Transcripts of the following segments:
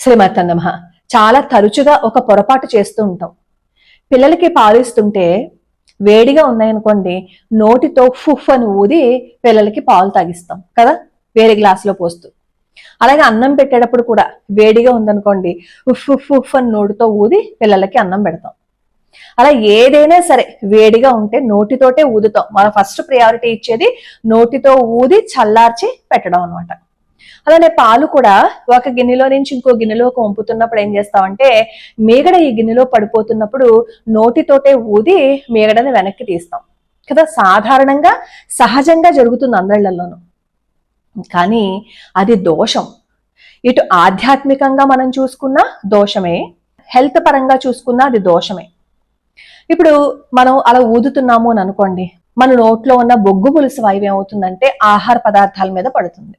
శ్రీమతందమ చాలా తరచుగా ఒక పొరపాటు చేస్తూ ఉంటాం. పిల్లలకి పాలు ఇస్తుంటే వేడిగా ఉన్నాయనుకోండి నోటితో ఫుఫ్ అని ఊది పిల్లలకి పాలు తాగిస్తాం కదా? వేరే గ్లాసులో పోస్తూ. అలాగే అన్నం పెట్టేటప్పుడు కూడా వేడిగా ఉందనుకోండి ఉఫ్ ఉఫ్ ఉఫ్ అని నోటితో ఊది పిల్లలకి అన్నం పెడతాం. అలా ఏదైనా సరే వేడిగా ఉంటే నోటితోటే ఊదుతాం. మన ఫస్ట్ ప్రయారిటీ ఇచ్చేది నోటితో ఊది చల్లార్చి పెట్టడం అనమాట అలానే పాలు కూడా ఒక గిన్నెలో నుంచి ఇంకో గిన్నెలోకి వంపుతున్నప్పుడు ఏం చేస్తామంటే మీగడ ఈ గిన్నెలో పడిపోతున్నప్పుడు నోటితోటే ఊది మీగడని వెనక్కి తీస్తాం. కదా సాధారణంగా సహజంగా జరుగుతుంది అందరిళ్ళలోనూ కానీ అది దోషం. ఇటు ఆధ్యాత్మికంగా మనం చూసుకున్న దోషమే హెల్త్ పరంగా చూసుకున్నా అది దోషమే. ఇప్పుడు మనం అలా ఊదుతున్నాము అని అనుకోండి మన నోట్లో ఉన్న బొగ్గు పులుసు వాయువు ఏమవుతుందంటే ఆహార పదార్థాల మీద పడుతుంది.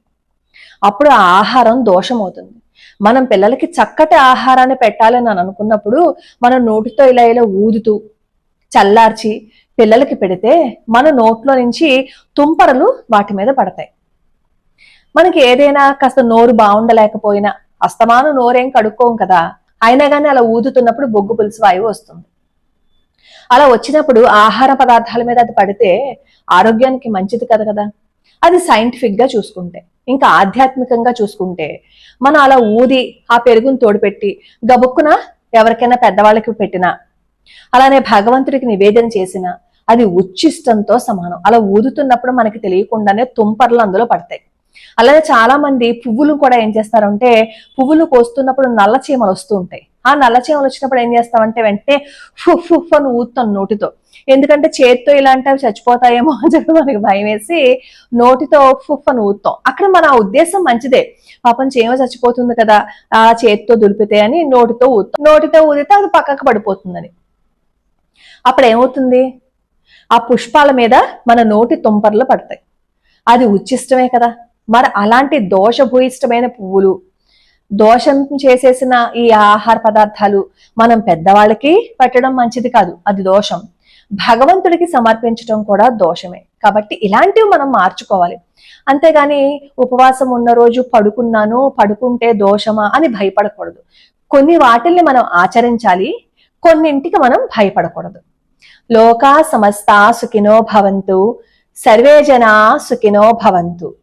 అప్పుడు ఆ ఆహారం దోషం అవుతుంది మనం పిల్లలకి చక్కటి ఆహారాన్ని పెట్టాలని అని అనుకున్నప్పుడు మనం నోటితో ఇలా ఇలా ఊదుతూ చల్లార్చి పిల్లలకి పెడితే మన నోట్లో నుంచి తుంపరలు వాటి మీద పడతాయి. మనకి ఏదైనా కాస్త నోరు బాగుండలేకపోయినా అస్తమాను నోరేం కడుక్కోం కదా అయినా కానీ అలా ఊదుతున్నప్పుడు బొగ్గు పులుసు వాయువు వస్తుంది. అలా వచ్చినప్పుడు ఆహార పదార్థాల మీద అది పడితే ఆరోగ్యానికి మంచిది కదా కదా. అది సైంటిఫిక్గా చూసుకుంటే. ఇంకా ఆధ్యాత్మికంగా చూసుకుంటే మనం అలా ఊది ఆ పెరుగును తోడుపెట్టి గబుక్కున ఎవరికైనా పెద్దవాళ్ళకి పెట్టినా అలానే భగవంతుడికి నివేదన చేసిన అది ఉచ్చిష్టంతో సమానం. అలా ఊదుతున్నప్పుడు మనకి తెలియకుండానే తుంపర్లు అందులో పడతాయి. అలానే చాలా మంది పువ్వులు కూడా ఏం చేస్తారంటే పువ్వులు కోస్తున్నప్పుడు నల్ల చీమలు వస్తూ ఉంటాయి. ఆ నల్ల చేమలు వచ్చినప్పుడు ఏం చేస్తామంటే వెంటనే ఫుఫ్ ఫుఫ్ అని ఊతాం నోటితో. ఎందుకంటే చేత్తో ఇలాంటివి చచ్చిపోతాయేమో అని చెప్పి మనకి భయం వేసి నోటితో ఫుఫ్ అని ఊతాం అక్కడ మన ఉద్దేశం మంచిదే. పాపం చేమ చచ్చిపోతుంది కదా ఆ చేత్తో దులిపితే అని నోటితో ఊతాం నోటితో ఊదితే అది పక్కకు పడిపోతుందని. అప్పుడు ఏమవుతుంది? ఆ పుష్పాల మీద మన నోటి తుంపర్లు పడతాయి. అది ఉచ్చిష్టమే కదా. మరి అలాంటి దోషభూయిష్టమైన పువ్వులు దోషం చేసేసిన ఈ ఆహార పదార్థాలు మనం పెద్దవాళ్ళకి పెట్టడం మంచిది కాదు అది దోషం. భగవంతుడికి సమర్పించడం కూడా దోషమే. కాబట్టి ఇలాంటివి మనం మార్చుకోవాలి. అంతేగాని ఉపవాసం ఉన్న రోజు పడుకున్నాను పడుకుంటే దోషమా అని భయపడకూడదు. కొన్ని వాటిల్ని మనం ఆచరించాలి కొన్నింటికి మనం భయపడకూడదు. లోకా సమస్త సుఖినో భవంతు సర్వే జనా సుఖినో భవంతు.